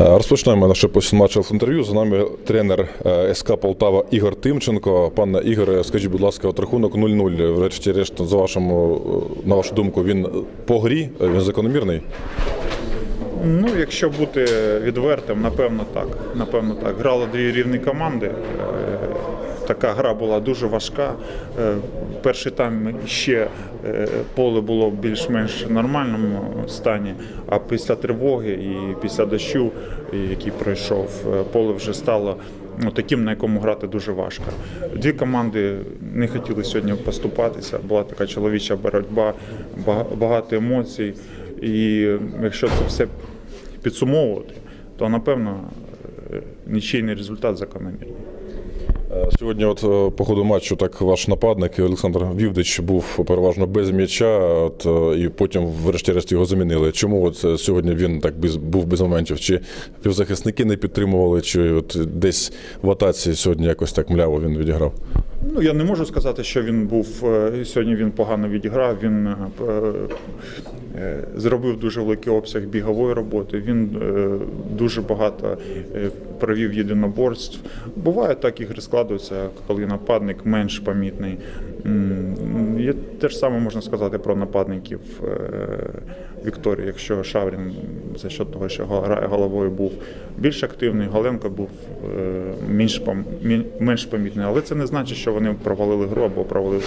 Е, Розпочнемо наше післяматчеве інтерв'ю. За нами тренер е, СК Полтава Ігор Тимченко. Пане Ігоре, скажіть, будь ласка, от рахунок 0-0. Врешті-решт, за вашому, е, на вашу думку, він по грі, він закономірний. Ну, якщо бути відвертим, напевно так. Напевно так. Грали дві рівні команди. Е, Така гра була дуже важка. Е, Перший тайм ще е, поле було в більш-менш нормальному стані, а після тривоги і після дощу, який пройшов, е, поле вже стало ну, таким, на якому грати дуже важко. Дві команди не хотіли сьогодні поступатися. Була така чоловіча боротьба, багато емоцій. І якщо це все підсумовувати, то напевно е, нічийний результат закономірний. Е, Сьогодні, от е, по ходу матчу, так ваш нападник Олександр Вівдич був переважно без м'яча, от, е, і потім, врешті-решт, його замінили. Чому от сьогодні він так без, був без моментів? Чи півзахисники не підтримували, чи от десь в атаці сьогодні якось так мляво він відіграв? Ну я не можу сказати, що він був сьогодні. Він погано відіграв. Він зробив дуже великий обсяг бігової роботи. Він е, дуже багато е, провів єдиноборств. Буває так ігри складуються, коли нападник менш помітний. Є те ж саме можна сказати про нападників е, Вікторії, якщо Шаврін за счет того, що головою був більш активний, Галенко був е, менш, помітний. Але це не значить, що вони провалили гру або провалили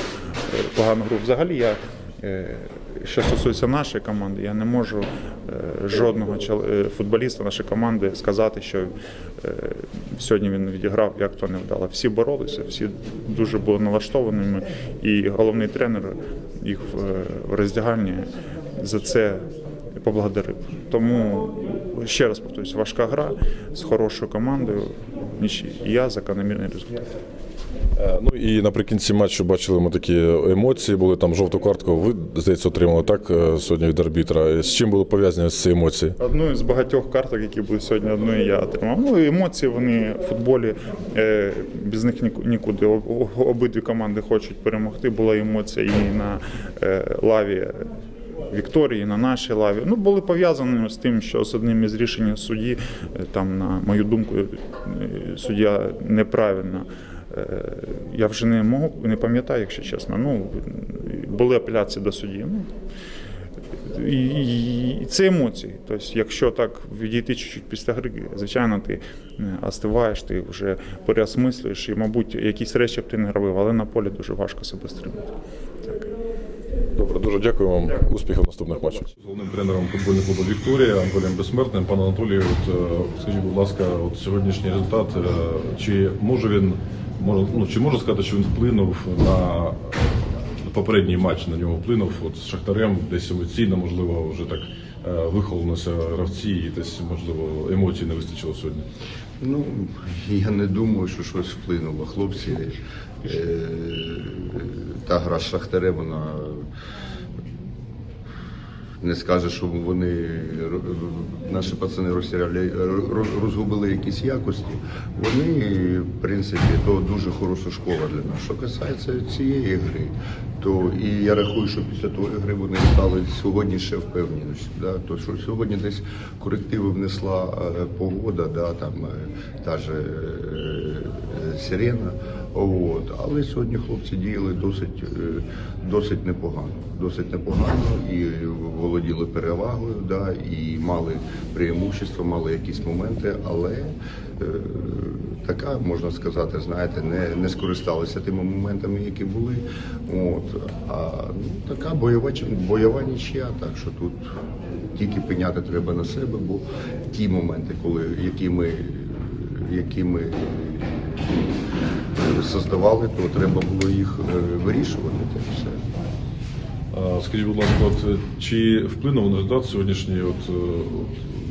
е, погану гру. Взагалі я. Е, Що стосується нашої команди, я не можу е, жодного е, футболіста нашої команди сказати, що сьогодні він відіграв як то не вдало. Всі боролися, всі дуже були налаштованими, і головний тренер їх в, роздягальні за це поблагодарив. Тому ще раз повторюсь, важка гра з хорошою командою. Нічия закономірний результат. Е, Ну і наприкінці матчу бачили ми такі емоції, були там жовту картку. Ви, здається, отримали так е, сьогодні від арбітра. З чим були пов'язані ці емоції? Одну з багатьох карток, які були сьогодні, одну я отримав. Ну емоції вони в футболі е, без них нікуди. Об- об- Обидві команди хочуть перемогти. Була емоція і на лаві. Вікторії на нашій лаві ну були пов'язані з тим, що з одним із рішень судді, там, на мою думку, суддя неправильно. Е, Я вже не можу, не пам'ятаю, якщо чесно. Ну були апеляції до судді. Ну і, і, і це емоції. Тобто, якщо так відійти чуть-чуть після гри, звичайно, ти е, остиваєш, ти вже переосмислюєш, і, мабуть, якісь речі б ти не робив, але на полі дуже важко себе стримати. Добре, дуже дякую вам. Успіхів в наступних матчах. З головним тренером футбольного клубу Вікторія Анатолієм Безсмертним. Пане Анатолію, от, е, скажіть, будь ласка, от сьогоднішній результат, чи може він може, ну, чи можна сказати, що він вплинув на попередній матч на нього вплинув от з Шахтарем, десь емоційно, можливо, вже так е, вихололися гравці, і десь можливо емоцій не вистачило сьогодні. Ну, я не думаю, що щось вплинуло. Хлопці, е, та гра з Шахтарем, вона не скаже, що вони наші пацани розгубили якісь якості. Вони, в принципі, то дуже хороша школа для нас. Що касається цієї гри, то і я рахую, що після тої гри вони стали сьогодні ще впевненіші. Да? То що сьогодні десь корективи внесла е, погода, да, там е, та же е, сирена. От. Але сьогодні хлопці діяли досить, досить непогано. Досить непогано і володіли перевагою, да, і мали преимущество, мали якісь моменти, але е, така, можна сказати, знаєте, не, не скористалися тими моментами, які були. От. А ну, така бойова, бойова нічия, так що тут тільки пеняти треба на себе, бо ті моменти, коли, які ми, які ми создавали, то треба було їх е, вирішувати. Й все. Скажіть, будь ласка, от чи вплинув на результат сьогоднішній от, е,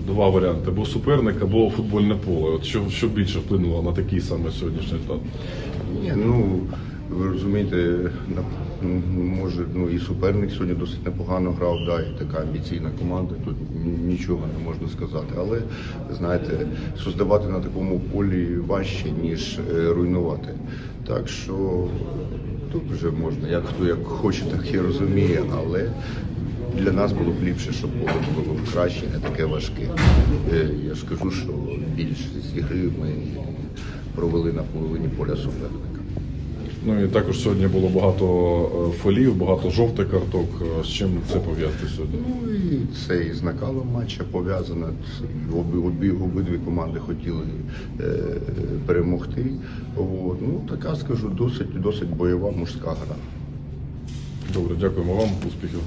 два варіанти: або суперник, або футбольне поле? От що, що більше вплинуло на такий саме сьогоднішній результат? Ні, ну ви розумієте, може, ну і суперник сьогодні досить непогано грав, да, і така амбіційна команда. Тут нічого не можна сказати. Але знаєте, создавати на такому полі важче, ніж е, руйнувати. Так що тут вже можна, як хто як хоче, так і розуміє, але для нас було б ліпше, щоб поле було б краще, не таке важке. Е, Я ж кажу, що більшість ігри ми провели на половині поля суперника. Ну і також сьогодні було багато е, фолів, багато жовтих карток. Е, З чим це пов'язано сьогодні? Ну і це і з накалом матча пов'язано. Обі, обі, обидві команди хотіли е, перемогти. От. Ну, така, скажу, досить, досить бойова мужська гра. Добре, дякуємо вам, успіхів.